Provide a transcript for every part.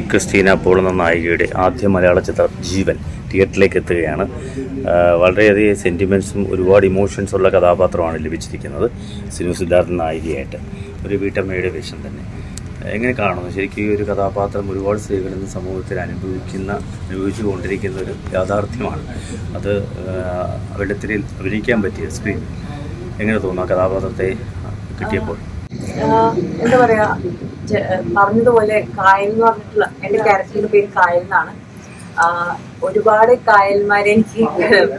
Christina Paul എന്ന നായികയുടെ ആദ്യ മലയാള ചിത്രം ജീവൻ തിയേറ്ററിലേക്ക് എത്തുകയാണ്. വളരെയധികം സെന്റിമെന്റ്സും ഒരുപാട് ഇമോഷൻസ് ഉള്ള കഥാപാത്രമാണ് ലഭിച്ചിരിക്കുന്നത്. സിനു സിദ്ധാർത്ഥ നായികയായിട്ട്. ഒരു വീട്ടമ്മയുടെ വേഷം തന്നെ. എങ്ങനെ കാണുന്നു? ശരിക്കും ഈ ഒരു കഥാപാത്രം ഒരുപാട് സ്ത്രീകൾ ഇന്ന് സമൂഹത്തിൽ അനുഭവിക്കുന്ന അനുഭവിച്ചു കൊണ്ടിരിക്കുന്ന ഒരു യാഥാർത്ഥ്യമാണ്. അത് വെള്ളത്തിൽ അഭിനയിക്കാൻ പറ്റിയ സ്ക്രീൻ എങ്ങനെ തോന്നുന്നു ആ കഥാപാത്രത്തെ കിട്ടിയപ്പോൾ? എന്താ പറയാ ജ- പറഞ്ഞതുപോലെ കായൽ എന്ന് പറഞ്ഞിട്ടുള്ള എന്റെ ക്യാരക്ടറിന്റെ പേര് കായൽ എന്നാണ്. ഒരുപാട് കായൽമാരെ എനിക്ക്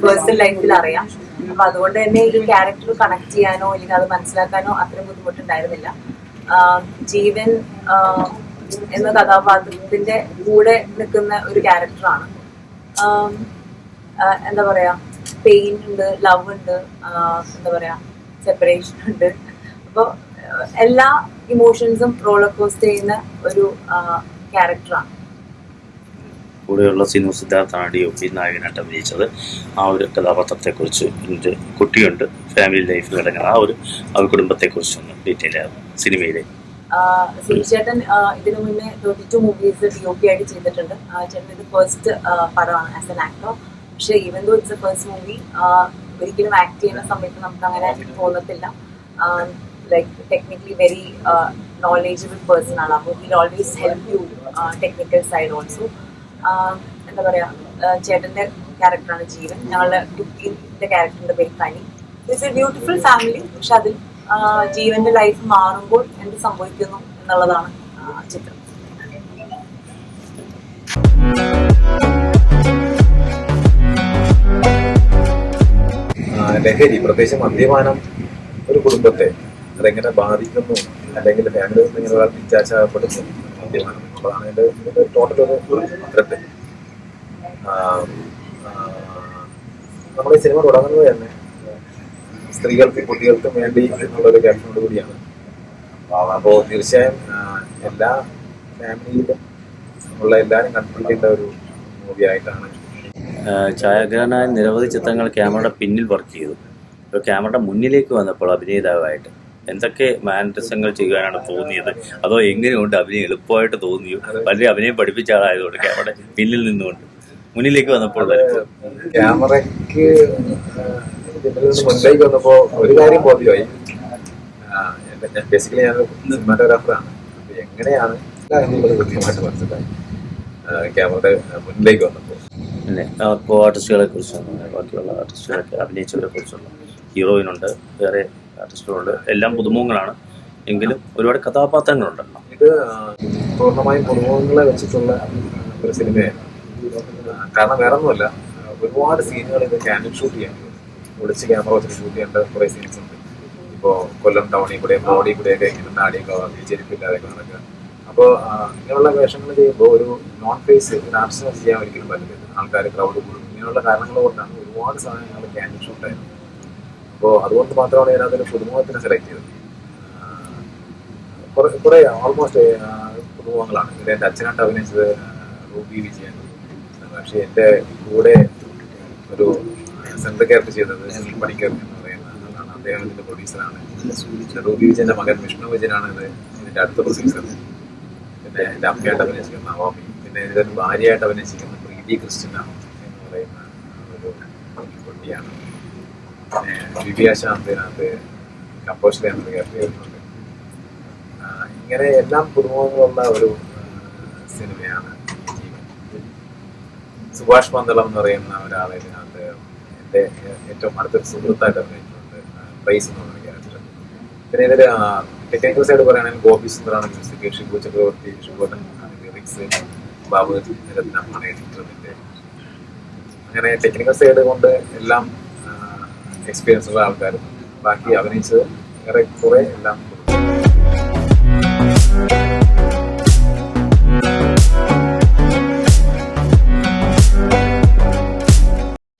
പേഴ്സണൽ ലൈഫിൽ അറിയാം. അപ്പൊ അതുകൊണ്ട് തന്നെ ഈ ക്യാരക്ടർ കണക്ട് ചെയ്യാനോ അല്ലെങ്കിൽ അത് മനസ്സിലാക്കാനോ അത്രയും ബുദ്ധിമുട്ടുണ്ടായിരുന്നില്ല. ജീവൻ എന്ന കഥാപാത്രത്തിന്റെ കൂടെ നിൽക്കുന്ന ഒരു ക്യാരക്ടറാണ് എന്താ പറയാ പെയിൻ ഉണ്ട് ലവ് ഉണ്ട് എന്താ പറയാ സെപ്പറേഷൻ ഉണ്ട്. അപ്പോൾ എല്ലാ ഇമോഷൻസും റോളർ കോസ്റ്റ് ചെയ്യുന്ന ഒരു ക്യാരക്ടറാണ് കൂടെയുള്ള സിനു സിദ്ധാർത്ഥാണ് ഡി ഒ പി നായകനായിട്ട് അഭിനയിച്ചത്. ആ ഒരു കഥാപാത്രത്തെക്കുറിച്ച് എന്റെ കുട്ടിയുണ്ട്. ഫാമിലി ലൈഫിൽ കിടക്കുന്ന ആ ഒരു ആ കുടുംബത്തെക്കുറിച്ച് കുടുംബത്തെക്കുറിച്ചൊന്ന് ഡീറ്റെയിൽ ആയിരുന്നു സിനിമയിലെ. ചേട്ടൻ ഇതിനു മുന്നേ thirty two movies D O P ആയിട്ട് ചെയ്തിട്ടുണ്ട്. ചേട്ടൻ ഇത് ഫസ്റ്റ് പടമാണ് ആസ് എൻ ആക്ടർ പക്ഷെ even though it's a first movie ഒരിക്കലും ആക്ട് ചെയ്യുന്ന സമയത്ത് നമുക്ക് അങ്ങനെ തോന്നത്തില്ല like technically very knowledgeable person ആണ്. അപ്പോൾ will always help you technical side also എന്താ പറയാ ആ, ചേട്ടന്റെ ക്യാരക്ടറാണ് ജീവൻ. ഞങ്ങളുടെ കുട്ടിയുടെ ക്യാരക്ടറിന്റെ പേര് Kani it's a beautiful family പക്ഷെ അതിൽ ജീവന്റെ ലൈഫ് മാറുമ്പോൾ എന്ത് സംഭവിക്കുന്നു എന്നുള്ളതാണ് ചിത്രം. ലഹരി പ്രത്യേകിച്ച് മദ്യപാനം ഒരു കുടുംബത്തെ അതെങ്ങനെ ബാധിക്കുന്നു? അല്ലെങ്കിൽ ഫാമിലി ഇങ്ങനെ ഒരാൾ ഡിറ്റാച്ച് ആകപ്പെടുന്നു ഇതിന്റെ ടോട്ടൽ ഒരു നമ്മൾ ഈ സിനിമ തുടങ്ങുന്നത് തന്നെ സ്ത്രീകൾക്കും കുട്ടികൾക്കും വേണ്ടി എന്നുള്ളൊരു ക്യാപ്ഷനോട് കൂടിയാണ്. അപ്പോൾ തീർച്ചയായും എല്ലാ ഫാമിലിയിലും ഉള്ള എല്ലാവരും കണ്ടുപിടിക്കേണ്ട ഒരു മൂവി ആയിട്ടാണ് ആഹ് ഛായാഗ്രഹനായ നിരവധി ചിത്രങ്ങൾ ക്യാമറയുടെ പിന്നിൽ വർക്ക് ചെയ്തു. ക്യാമറയുടെ മുന്നിലേക്ക് വന്നപ്പോൾ അഭിനേതാവായിട്ട് എന്തൊക്കെ മാനരസങ്ങൾ ചെയ്യാനാണ് തോന്നിയത്? അതോ എങ്ങനെയുണ്ട്? അഭിനയം എളുപ്പമായിട്ട് തോന്നിയോ? വളരെ അഭിനയം പഠിപ്പിച്ച ആളായതുകൊണ്ട് ക്യാമറയുടെ പിന്നിൽ നിന്നുകൊണ്ട്. മുന്നിലേക്ക് വന്നപ്പോൾ ക്യാമറയ്ക്ക് മുന്നിലേക്ക് വന്നപ്പോ ഒരു കാര്യം ബോധ്യമായി. ബേസിക്കലി ഞാൻ സിനിമാറ്റോഗ്രാഫറാണ് എങ്ങനെയാണ് എന്നുള്ളത് കൃത്യമായിട്ട് മനസ്സിലായി. ക്യാമറയുടെ മുന്നിലേക്ക് വന്നപ്പോൾ പിന്നെ കോ ആർട്ടിസ്റ്റുകളെ കുറിച്ചാണ് ബാക്കിയുള്ള ആർട്ടിസ്റ്റുകളൊക്കെ അഭിനയിച്ചവരെ കുറിച്ചുള്ള ഹീറോയിനുണ്ട് വേറെ ആർട്ടിസ്റ്റുകളുണ്ട് എല്ലാം പുതുമുഖങ്ങളാണ്. എങ്കിലും ഒരുപാട് കഥാപാത്രങ്ങളുണ്ട്. ഇത് പൂർണമായും പുതുമുഖങ്ങളെ വെച്ചിട്ടുള്ള ഒരു സിനിമയാണ്. കാരണം വേറെ ഒന്നുമല്ല ഒരുപാട് സീനുകൾ ഇത് ക്യാൻഡിൽ ഷൂട്ട് ചെയ്യാൻ ഒളിച്ച് ക്യാമറ വെച്ച് ഷൂട്ട് ചെയ്യേണ്ട കുറേ സീൻസ് ഉണ്ട്. ഇപ്പോൾ കൊല്ലം ടൗണിൽ കൂടെ ബോഡി കൂടെയൊക്കെ ഇങ്ങനെ നാടിയൊക്കെ വാങ്ങി ചെരുപ്പില്ലാതെ നടക്കുക. അപ്പോൾ ഇങ്ങനെയുള്ള വേഷങ്ങൾ ചെയ്യുമ്പോൾ ഒരു നോൺ ഫേസ് ഒരു ചെയ്യാൻ ഒരിക്കലും പറ്റില്ല ആൾക്കാർ ക്രൗഡ് കൂടും. ഇങ്ങനെയുള്ള കാരണങ്ങൾ കൊണ്ടാണ് ഒരുപാട് സാധനങ്ങൾ ക്യാൻഡിൽ ഷൂട്ടായിരുന്നു അപ്പോൾ അതുകൊണ്ട് മാത്രമാണ് ഞാൻ അതിന് പുതുമുഖത്തിനെ സെലക്ട് ചെയ്തത്. കുറെ കുറെ ഓൾമോസ്റ്റ് പുതുമുഖങ്ങളാണ്. ഇതിൽ എന്റെ അച്ഛനായിട്ട് അഭിനയിച്ചത് റൂബി വിജയൻ. പക്ഷേ എന്റെ കൂടെ ഒരു സെൻട്രൽ ക്യാരക്ടർ ചെയ്തത് സുനിൽ പണിക്കർ എന്ന് പറയുന്ന ആളാണ്. പ്രൊഡ്യൂസറാണ് റൂബി വിജയന്റെ മകൻ വിഷ്ണു വിജയനാണ് ഇത്. ഇതിന്റെ അടുത്ത പ്രൊഡ്യൂസർ പിന്നെ എന്റെ അമ്മയായിട്ട് അഭിനയിച്ചിരിക്കുന്ന നവാമി. പിന്നെ ഇതിന്റെ ഭാര്യയായിട്ട് അഭിനയിച്ചിരിക്കുന്ന പ്രീതി ക്രിസ്ത്യനാണ് എന്ന് പറയുന്ന ഒരു കുട്ടിയാണ് പിന്നെ വിവിയ ശാന്തിനകത്ത് കമ്പോസ്റ്റ് എന്നൊരു ക്യാരക്ടർ ചെയ്തിട്ടുണ്ട് ഇങ്ങനെ എല്ലാം പുതുമുഖങ്ങളുള്ള ഒരു സിനിമയാണ് സുഭാഷ് പന്തളം എന്ന് പറയുന്ന ഒരാളെ ഇതിനകത്ത് എന്റെ ഏറ്റവും അടുത്തൊരു സുഹൃത്തായിട്ട് അഭിനയിച്ചിട്ടുണ്ട് പ്രൈസ് എന്ന് പറഞ്ഞ ക്യാരക്ടർ പിന്നെ ഇതിൽ ടെക്നിക്കൽ സൈഡ് പറയുകയാണെങ്കിൽ ഗോപി സുന്ദറാണ് മ്യൂസിക് ഷിബു ചക്രവർത്തി ഷിബോട്ടൻ ലിറിക്സ് ബാബു രത്നമാണ് എഡിറ്റർ അങ്ങനെ ടെക്നിക്കൽ സൈഡ് കൊണ്ട് എല്ലാം എക്സ്പീരിയൻസ് ഉള്ള ആൾക്കാരും. ബാക്കി അഭിനയിച്ചത് ഏറെ കുറെ എല്ലാം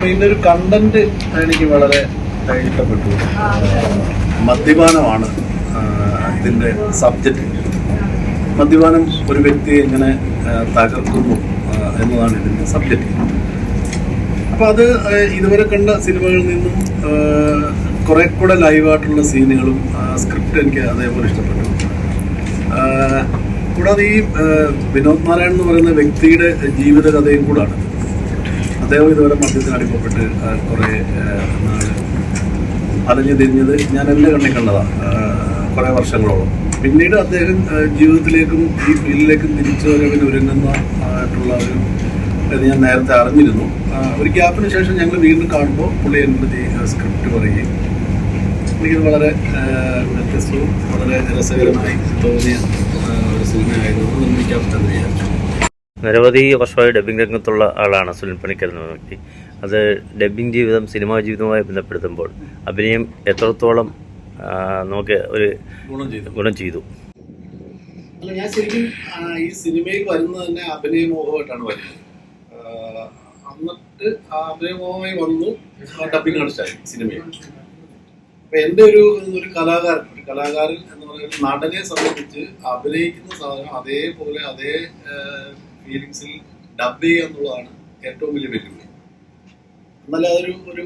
ഇതിന്റെ ഒരു കണ്ടന്റ് എനിക്ക് വളരെ ഇഷ്ടപ്പെട്ടു മദ്യപാനമാണ് ഇതിന്റെ സബ്ജക്റ്റ് മദ്യപാനം ഒരു വ്യക്തിയെ എങ്ങനെ തകർക്കുന്നു എന്നതാണ് ഇതിന്റെ സബ്ജക്റ്റ് അപ്പൊ അത് ഇതുവരെ കണ്ട സിനിമകളിൽ നിന്നും കുറെ കൂടെ ലൈവായിട്ടുള്ള സീനുകളും സ്ക്രിപ്റ്റ് എനിക്ക് അതേപോലെ ഇഷ്ടപ്പെട്ടു. കൂടാതെ ഈ വിനോദ് നാരായണൻ എന്ന് പറയുന്ന വ്യക്തിയുടെ ജീവിതകഥയും കൂടാണ് അദ്ദേഹം ഇതുവരെ മദ്യത്തിന് അടിമപ്പെട്ട് കുറേ അലഞ്ഞു തിരിഞ്ഞത് ഞാൻ എന്റെ കണ്ണിൽ കണ്ടതാണ് കുറേ വർഷങ്ങളോളം. പിന്നീട് അദ്ദേഹം ജീവിതത്തിലേക്കും ഈ ഫീൽഡിലേക്കും തിരിച്ചു വരവിന് ഒരുങ്ങുന്ന ആയിട്ടുള്ള ഒരു ഇത് ഞാൻ നേരത്തെ അറിഞ്ഞിരുന്നു. ഒരു ഗ്യാപ്പിന് ശേഷം ഞങ്ങൾ വീണ്ടും കാണുമ്പോൾ പുള്ളി എന്നോട് സ്ക്രിപ്റ്റ് പറയുകയും എനിക്കത് വളരെ വ്യത്യസ്തവും വളരെ രസകരമായി തോന്നിയ ഒരു സിനിമയായിരുന്നു നിർമ്മിക്കാമെന്ന് വിചാരിച്ചു നിരവധി വർഷമായി ഡബ്ബിംഗ് രംഗത്തുള്ള ആളാണ് സുനിൽ പണിക്കർ എന്ന വ്യക്തി. അത് ഡബ്ബിംഗ് ജീവിതം സിനിമാ ജീവിതവുമായി ബന്ധപ്പെടുത്തുമ്പോൾ അഭിനയം എത്രത്തോളം നമുക്ക് ഒരു ഗുണം ചെയ്തു. അല്ല ഞാൻ ശരിക്കും ഈ സിനിമയിൽ വരുന്നത് തന്നെ അഭിനയമോഹമായിട്ടാണ് വരുന്നത്. എന്നിട്ട് ആദ്യമായി വന്നു. ഡബിങ് ആർട്ടിസ്റ്റായി സിനിമയിൽ അപ്പൊ എന്റെ ഒരു ഒരു കലാകാരൻ ഒരു കലാകാരൻ എന്ന് പറയുന്ന നടനെ സംബന്ധിച്ച് അഭിനയിക്കുന്ന സാധനം അതേപോലെ അതേ ഫീലിങ്സിൽ ഡബ് ചെയ്യുക എന്നുള്ളതാണ് ഏറ്റവും വലിയ വെല്ലുവിളി. എന്നാലേ അതൊരു ഒരു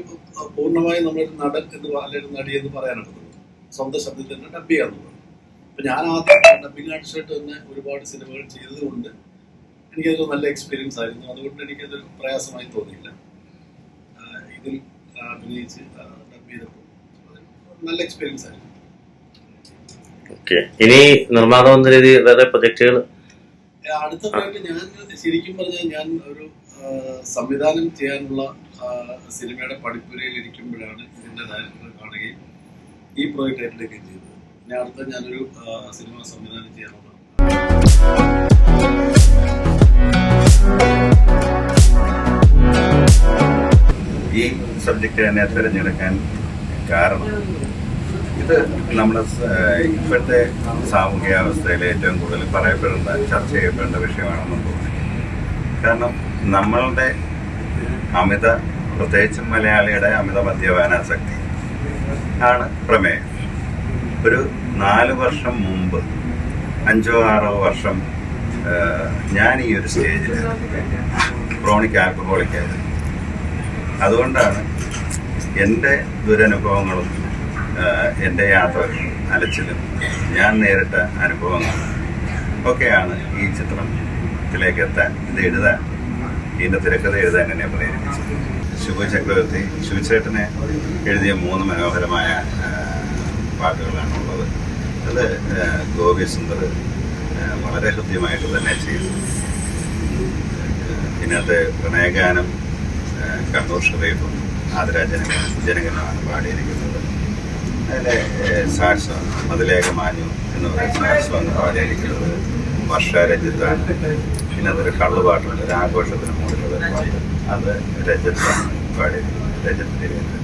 പൂർണമായി നമ്മളൊരു നടൻ എന്ന് അല്ലെങ്കിൽ നടി എന്ന് പറയാനൊക്കത്തുള്ളൂ സ്വന്തം ശബ്ദത്തിൽ തന്നെ ഡബ് ചെയ്യുക എന്നുള്ളത്. അപ്പൊ ഞാൻ ആദ്യം ഡബിങ് ആർട്ടിസ്റ്റായിട്ട് തന്നെ ഒരുപാട് സിനിമകൾ ചെയ്തതുകൊണ്ട് എനിക്കതൊരു നല്ല എക്സ്പീരിയൻസ് ആയിരുന്നു. അതുകൊണ്ട് എനിക്കത് പ്രയാസമായി തോന്നിയില്ല. ഇതിൽ അഭിനയിച്ച് ഡബ് ചെയ്തപ്പോൾ നല്ല എക്സ്പീരിയൻസ് ആയിരുന്നു. ഓക്കെ ഇനി നിർമ്മാതാവ് എന്ന രീതി വേറെ പ്രൊജക്റ്റുകൾ? അടുത്ത പ്രായിട്ട് ഞാൻ ശരിക്കും പറഞ്ഞാൽ ഞാൻ ഒരു സംവിധാനം ചെയ്യാനുള്ള സിനിമയുടെ പഠിപ്പുരയിൽ ഇരിക്കുമ്പോഴാണ് ഇതിന്റെ ഡയറക്ടർ കാണുകയും ഈ പ്രോജക്റ്റ് ഏറ്റെടുക്കുകയും ചെയ്തത്. ഇനി അടുത്ത ഞാനൊരു സിനിമ സംവിധാനം ചെയ്യാനുള്ള സബ്ജക്റ്റ് തന്നെ തിരഞ്ഞെടുക്കാൻ കാരണം. ഇത് നമ്മുടെ ഇപ്പോഴത്തെ സാമൂഹിക അവസ്ഥയിൽ ഏറ്റവും കൂടുതൽ പറയപ്പെടുന്ന ചർച്ച ചെയ്യപ്പെടേണ്ട വിഷയമാണെന്ന് തോന്നി കാരണം നമ്മളുടെ അമിത പ്രത്യേകിച്ചും മലയാളിയുടെ അമിത മദ്യപാനാസക്തി ആണ് പ്രമേയം. ഒരു നാല് വർഷം മുമ്പ് അഞ്ചോ ആറോ വർഷം ഞാൻ ഈ ഒരു സ്റ്റേജിൽ ക്രോണിക് ആൽക്കഹോളിക്കായിരുന്നു അതുകൊണ്ടാണ് എന്റെ ദുരനുഭവങ്ങളും എന്റെ യാത്രകളും അലച്ചിലും ഞാൻ നേരിട്ട അനുഭവങ്ങളും ഒക്കെയാണ് ഈ ചിത്രത്തിലേക്ക് എത്താൻ ഇത് എഴുതാൻ ഇതിന്റെ തിരക്കഥ എഴുതാൻ എന്നെ പ്രേരിപ്പിച്ചത്. ശുഭ ചക്രവർത്തി ശിവചേട്ടനെ എഴുതിയ മൂന്ന് മനോഹരമായ പാട്ടുകളാണ് ഉള്ളത് അത് ഗോപിസുന്ദർ ഗോപി സുന്ദർ വളരെ ഹൃദ്യമായിട്ട് തന്നെ ചെയ്തു. ഇതിനകത്ത് പ്രണയഗാനം കണ്ണൂർ ഷറീഫും ആതിര ജനക ജനകനുമാണ് പാടിയിരിക്കുന്നത്. അതിലെ സാക്ഷ്യം മതിലേഖ മാഞ്ഞു എന്ന് പറയുന്ന സാക്ഷ്യമാണ് പാടിയിരിക്കുന്നത്. വർഷരഞ്ജിത്താണ്. പിന്നെ അതൊരു കള്ളുപാട്ടുണ്ട് ഒരു ആഘോഷത്തിന് മുകളിലുള്ള പാട്ട്. അത് രഞ്ജിത്താണ് പാടിയിരിക്കുന്നത് തിരുവനന്തപുരം